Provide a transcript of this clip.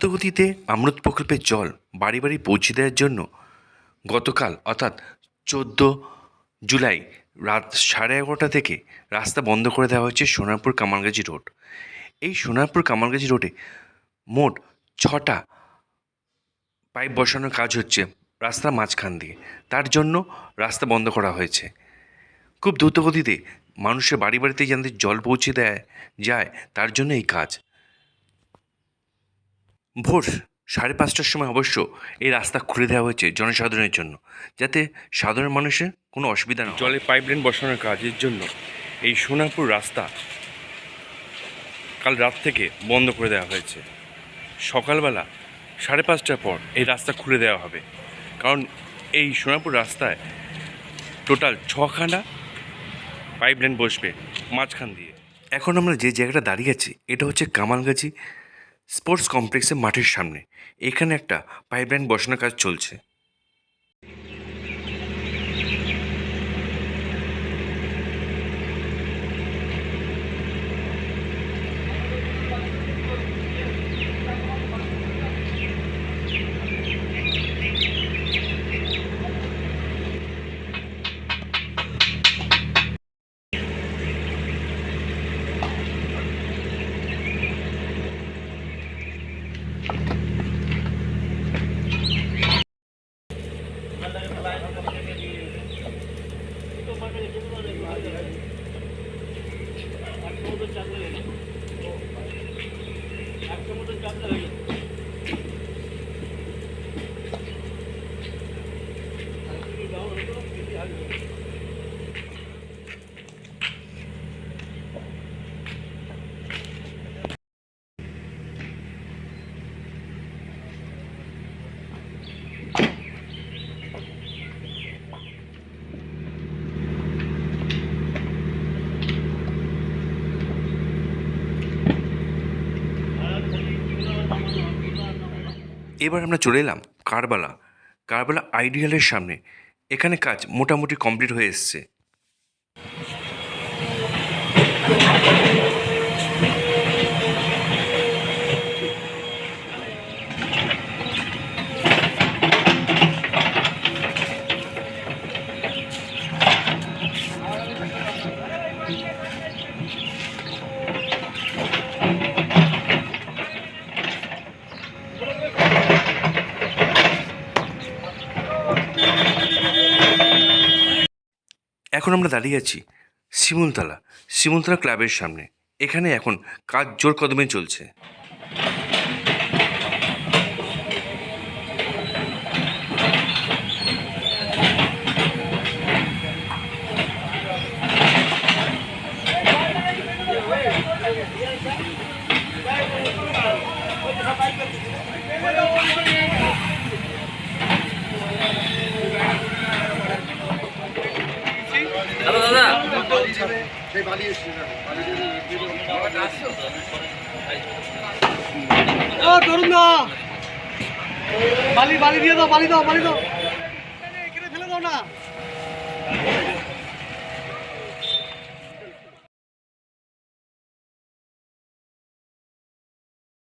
দ্রুতগতিতে অমৃত প্রকল্পের জল বাড়ি বাড়ি পৌঁছে দেওয়ার জন্য গতকাল, অর্থাৎ চোদ্দ জুলাই রাত সাড়ে এগারোটা থেকে রাস্তা বন্ধ করে দেওয়া হয়েছে সোনারপুর কামালগাছি রোড। এই সোনারপুর কামালগাছি রোডে মোট ছটা পাইপ বসানোর কাজ হচ্ছে রাস্তার মাঝখান দিয়ে। তার জন্য রাস্তা বন্ধ করা হয়েছে। খুব দ্রুতগতিতে মানুষের বাড়ি বাড়িতে যাতে জল পৌঁছে দেয়, যায়, তার জন্য এই কাজ। ভোর সাড়ে পাঁচটার সময় অবশ্য এই রাস্তা খুলে দেওয়া হয়েছে জনসাধারণের জন্য যাতে সাধারণ মানুষের কোনো অসুবিধা না জলের পাইপলাইন বসানোর কাজের জন্য এই সোনারপুর রাস্তা কাল রাত থেকে বন্ধ করে দেওয়া হয়েছে। সকালবেলা সাড়ে পাঁচটার পর এই রাস্তা খুলে দেওয়া হবে। কারণ এই সোনারপুর রাস্তায় টোটাল ছখানা পাইপলাইন বসবে মাঝখান দিয়ে। এখন আমরা যে জায়গাটা দাঁড়িয়ে আছি এটা হচ্ছে কামালগাছি স্পোর্টস কমপ্লেক্সের মাঠের সামনে। এখানে একটা পাইপ পাইপলাইন বসানোর কাজ চলছে। चांगलं आहे. এবার আমরা চলে এলাম কারবালা। কারবালা আইডিয়ালের সামনে। এখানে কাজ মোটামুটি কমপ্লিট হয়ে এসছে। এখন আমরা দাঁড়িয়ে আছি শিমুলতলা শিমুলতলা ক্লাবের সামনে। এখানে এখন কাজ জোর কদমে চলছে। ও ধরুন দা। বালি বালি দিয়ে দাও, বালি দাও বালি দাও। এখানে ফেলে দাও না।